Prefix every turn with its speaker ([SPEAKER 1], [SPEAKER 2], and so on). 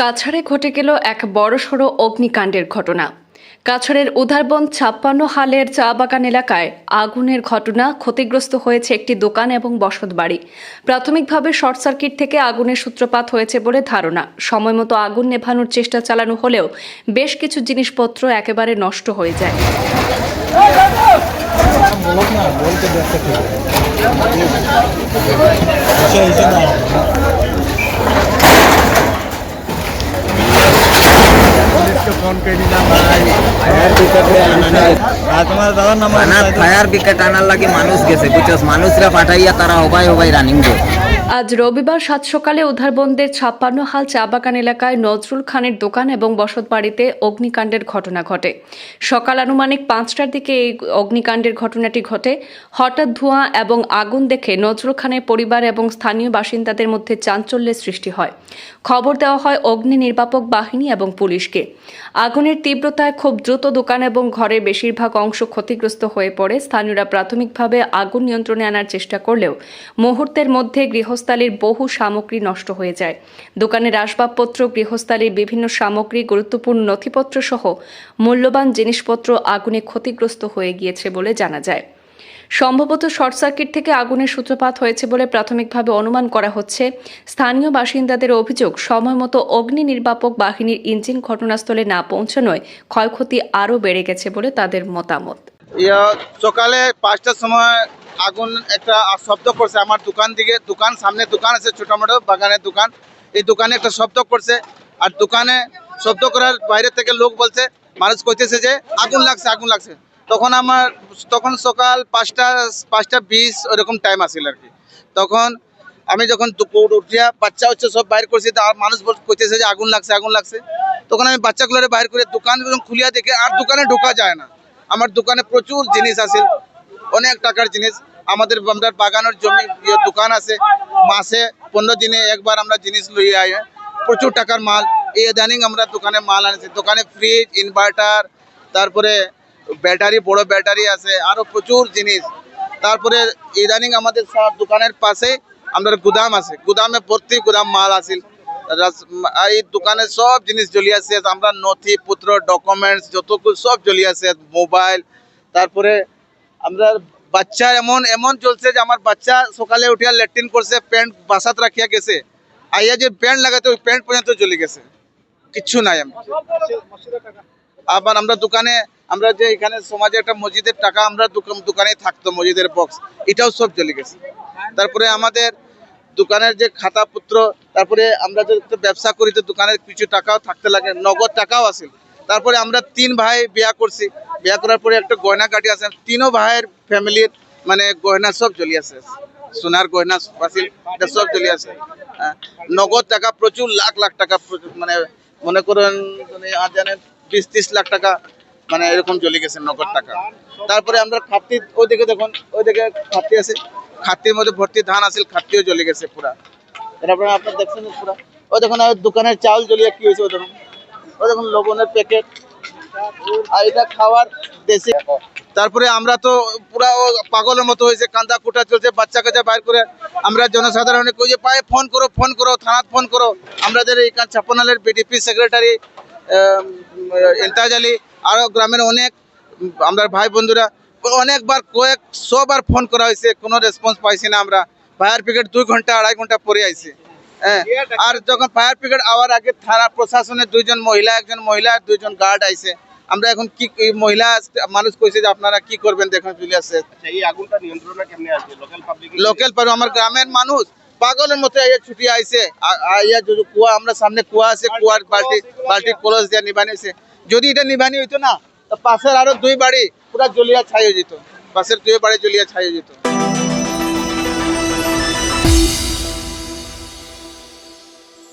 [SPEAKER 1] কাছাড়ে ঘটে গেল এক বড়সড় অগ্নিকাণ্ডের ঘটনা। কাছাড়ের উধারবন ছাপ্পান্ন হালের চা বাগান এলাকায় আগুনের ঘটনা ক্ষতিগ্রস্ত হয়েছে একটি দোকান এবং বসতবাড়ি প্রাথমিকভাবে শর্ট সার্কিট থেকে আগুনের সূত্রপাত হয়েছে বলে ধারণা। সময়মতো আগুন নেভানোর চেষ্টা চালানো হলেও বেশ কিছু জিনিসপত্র একেবারে নষ্ট হয়ে যায়।
[SPEAKER 2] बोलो
[SPEAKER 3] ফায়ার বিকেট আনার লাগে মানুষ গেছে বুঝছস? মানুষরা পাঠাইয়া তারা হবাই হবাই রানিং গো
[SPEAKER 1] আজ রবিবার সাত সকালে উধারবন্দের ছাপ্পান্ন হাল চা বাগান এলাকায় নজরুল খানের দোকান এবং বসতবাড়িতে অগ্নিকাণ্ডের ঘটনা ঘটে। সকাল আনুমানিক পাঁচটার দিকে এই অগ্নিকাণ্ডের ঘটনাটি ঘটে। হঠাৎ ধোঁয়া এবং আগুন দেখে নজরুল খানের পরিবার এবং স্থানীয় বাসিন্দাদের মধ্যে চাঞ্চল্যের সৃষ্টি হয়। খবর দেওয়া হয় অগ্নি নির্বাপক বাহিনী এবং পুলিশকে। আগুনের তীব্রতায় খুব দ্রুত দোকান এবং ঘরের বেশিরভাগ অংশ ক্ষতিগ্রস্ত হয়ে পড়ে। স্থানীয়রা প্রাথমিকভাবে আগুন নিয়ন্ত্রণে আনার চেষ্টা করলেও মুহূর্তের মধ্যে গৃহস্থালির বহু সামগ্রী নষ্ট হয়ে যায়। দোকানের আসবাবপত্র, গৃহস্থালির বিভিন্ন সামগ্রী, গুরুত্বপূর্ণ নথিপত্র সহ মূল্যবান জিনিসপত্র আগুনে ক্ষতিগ্রস্ত হয়ে গিয়েছে বলে জানা যায়। সম্ভবত শর্ট সার্কিট থেকে আগুনের সূত্রপাত হয়েছে বলে প্রাথমিকভাবে অনুমান করা হচ্ছে। স্থানীয় বাসিন্দাদের অভিযোগ সময়মতো অগ্নি নির্বাপক বাহিনীর ইঞ্জিন ঘটনাস্থলে না পৌঁছানোয় ক্ষয়ক্ষতি আরও বেড়ে গেছে বলে তাদের মতামত।
[SPEAKER 4] সকালে পাঁচটার সময় আগুন একটা শব্দ করছে। আমার দোকান দিকে, দোকান সামনে দোকান আছে, ছোটো মোটো বাগানের দোকান। এই দোকানে একটা শব্দ করছে। আর দোকানে শব্দ করার বাইরে থেকে লোক বলছে, মানুষ কইতেছে যে, আগুন লাগছে আগুন লাগছে। তখন আমার, তখন সকাল পাঁচটা পাঁচটা বিশ ওরকম টাইম আসিল আর কি। তখন আমি যখন দুপুর উঠিয়া বাচ্চা হচ্ছে সব বাইর করছি আর মানুষ কইতেছে যে, আগুন লাগছে আগুন লাগছে। তখন আমি বাচ্চাগুলোরে বাইর করে দোকান খুলিয়া দেখে আর দোকানে ঢোকা যায় না। আমার দোকানে প্রচুর জিনিস আছে অনেক টাকার জিনিস আমাদের আমরা বাগানের জমি ইয়ে দোকান আছে। মাসে পনেরো দিনে একবার আমরা জিনিস লইয়ে আই প্রচুর টাকার মাল। এই ইদানিং আমরা দোকানে মাল আনছি। দোকানে ফ্রিজ ইনভার্টার তারপরে ব্যাটারি বড় ব্যাটারি আছে। আরও প্রচুর জিনিস। তারপরে ইদানিং আমাদের সব দোকানের পাশে আমাদের গুদাম আছে। গুদামে ভর্তি গুদাম মাল আছিল এই দোকানে সব জিনিস জ্বলি আছে। আমরা নথি পত্র ডকুমেন্টস যতগুলো সব জ্বলি আছে। মোবাইল, তারপরে আমরা বাচ্চা এমন এমন চলছে যে আমার বাচ্চা সকালে উঠিয়া ল্যাট্রিন করছে, প্যান্ট বাসাত রাখিয়া গেছে। আইয়া যে প্যান্ট লাগাতে ওই প্যান্ট পর্যন্ত চলে গেছে। কিচ্ছু নাই আমি আবার আমরা দোকানে, আমরা যে এখানে সমাজে একটা মসজিদের টাকা আমরা দোকান- থাকতো, মসজিদের বক্স এটাও সব চলে গেছে। তারপরে আমাদের দোকানের যে খাতাপত্র, তারপরে আমরা যে ব্যবসা করি, তো দোকানের কিছু টাকাও থাকতে লাগে, নগদ টাকাও আছে তারপরে আমরা তিন ভাই বিয়া করছি। বিয়া করার পরে একটা গয়না কাটি আছে। তিনও ভাইয়ের ফ্যামিলির মানে গয়না সব চলি আছে। সোনার গয়না আছিল এটা সব চলি আছে। হ্যাঁ, নগদ টাকা প্রচুর লাখ লাখ টাকা মানে মনে করেন মানে আর জানেন বিশ ত্রিশ লাখ টাকা মানে এরকম চলে গেছে নগদ টাকা। তারপরে আমরা খাতি ওই দিকে দেখুন ওই দিকে খাতি আছে। খাতির মধ্যে ভর্তি ধান আছিল খাতিও জ্বলে গেছে পুরা। তারপরে আপনার দেখছেন পুরা। ওই দেখুন দোকানের চাউল জ্বলিয়ে কি হয়েছে ওই দেখুন। দেখুন লবণের প্যাকেট আর এটা খাওয়ার দেশি তারপরে আমরা তো পুরা পাগলের মতো হয়েছে, কান্দা কুটা চলছে, বাচ্চা কাচ্চা বাইর করে আমরা জনসাধারণে কই যে, পায়ে ফোন করো ফোন করো, থানাত ফোন করো। আমাদের এই ছাপ্পানালের বিডিপি সেক্রেটারি ইন্তাজ আলী আরও গ্রামের অনেক, আমরা ভাই বন্ধুরা, অনেকবার কয়েক শোবার ফোন করা হয়েছে, কোনো রেসপন্স পাইছি না আমরা। ফায়ার ব্রিগেড দুই ঘণ্টা, আড়াই ঘণ্টা পরে আইছে। আর যখন ফায়ার ব্রিগেড আওয়ার আগে থানা প্রশাসনের দুইজন মহিলা একজন মহিলা আর দুইজন গার্ড আইছে। আমরা এখন কি মহিলা মানুষ কইছে যে আপনারা কি করবেন দেখুন চলে আসছে
[SPEAKER 5] এই আগুনটা নিয়ন্ত্রণে কেমনে আসবে? লোকাল পাবলিক
[SPEAKER 4] আমার গ্রামের মানুষ পাগলের মতো আইয়া ছুটি আইছে। আইয়া যদি কুয়া আমরা সামনে কুয়া আছে কুয়ার বালতি বালতি কলস দিয়ে নিবানিছে। যদি এটা নিবানি হইতো না তো পাশের আরও দুই বাড়ি পুরা জ্বলিয়া ছাই হয়ে যেত। পাশের দুই বাড়ি জ্বলিয়া ছাই হয়ে যেত।